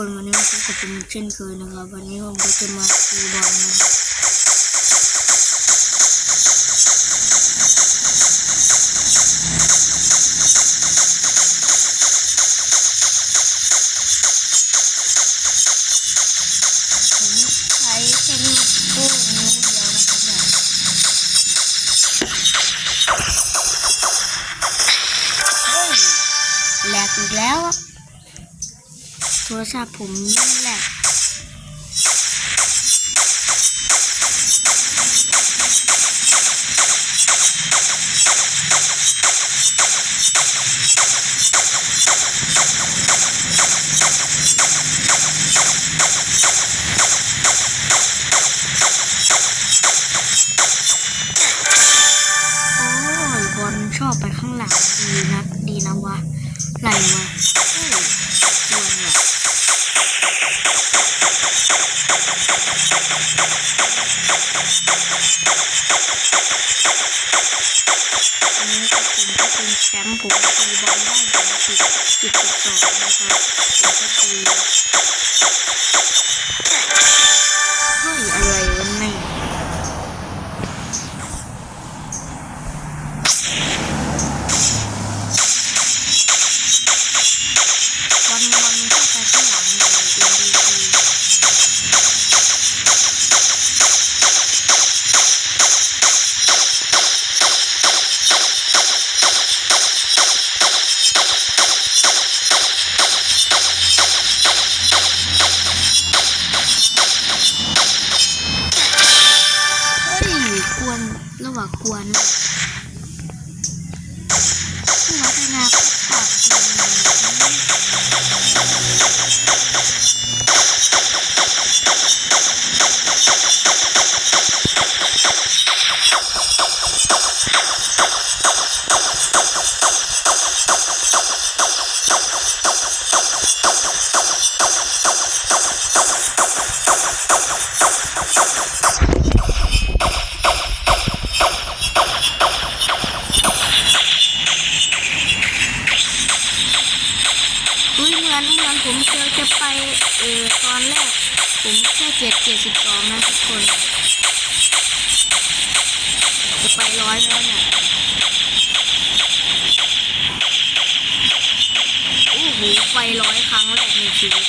คนวันนี้มาพบกับผมเช่นเคยนะครับ วันนี้ผมก็จะมาตีบอลนะครับผมใช้แค่นิ้วโป้งนิ้วเดียวนะครับเนี่ยเฮ้ยแหลกอีกแล้วอะ โทรศัพท์ผมนี่แหลกโอ้บอลชอบไปข้างหลังดีนะดีนะวะไหลวะ เฮ้ยควรว่ะอันนี้ก็ กว นผู้พัฒนารับเปลี่ยนเฮ้อนเหมือนผมเจอจะไปเออตอนแรก ผมแค่เจ็ดเจ็ดสิบสองนะทุกคน จะไปร้อยแล้วเนี่ยโอ้โหไปร้อยครั้งแรกในชีวิต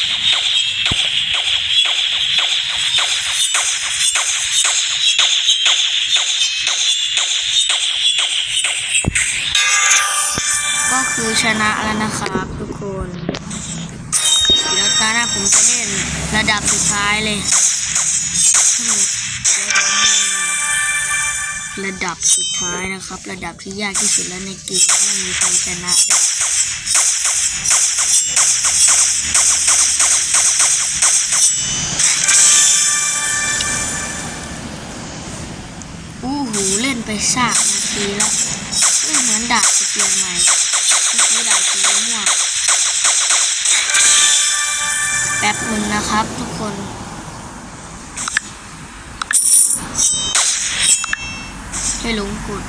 ก็คือชนะแล้วนะครับ ผมจะเล่นระดับสุดท้ายเลย ระดับสุดท้ายนะครับ ระดับที่ยากที่สุดแล้วในเกมไม่มีใครชนะได้อู้หูเล่นไปสามนาทีแล้วเอ้ยเหมือนดาบจะเปลี่ยนใหม่เมื่อกี้ดาบสีม่วง แป๊บหนึ่งนะครับทุกคนให้หลงกด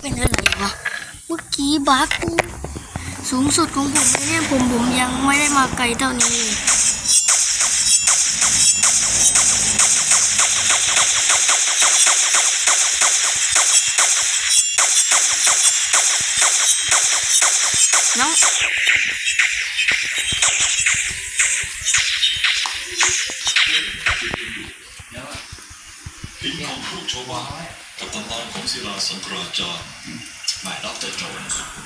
เป็นอะไรวะเมื่อกี้บั๊ก สูงสุดของผมเนี่ยผมผมยังไม่ได้มาไกลเท่านี้เลยน้องหินของพวกโชบากับตำนานของศิลาสันตราจารย์ไม่รับแต่โจร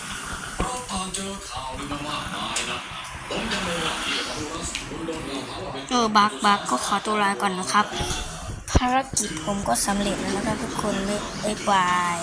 เออบักบักก็ขอตัวลาก่อนนะครับ ภารกิจผมก็สำเร็จแล้วนะครับทุกคนบ๊ายบาย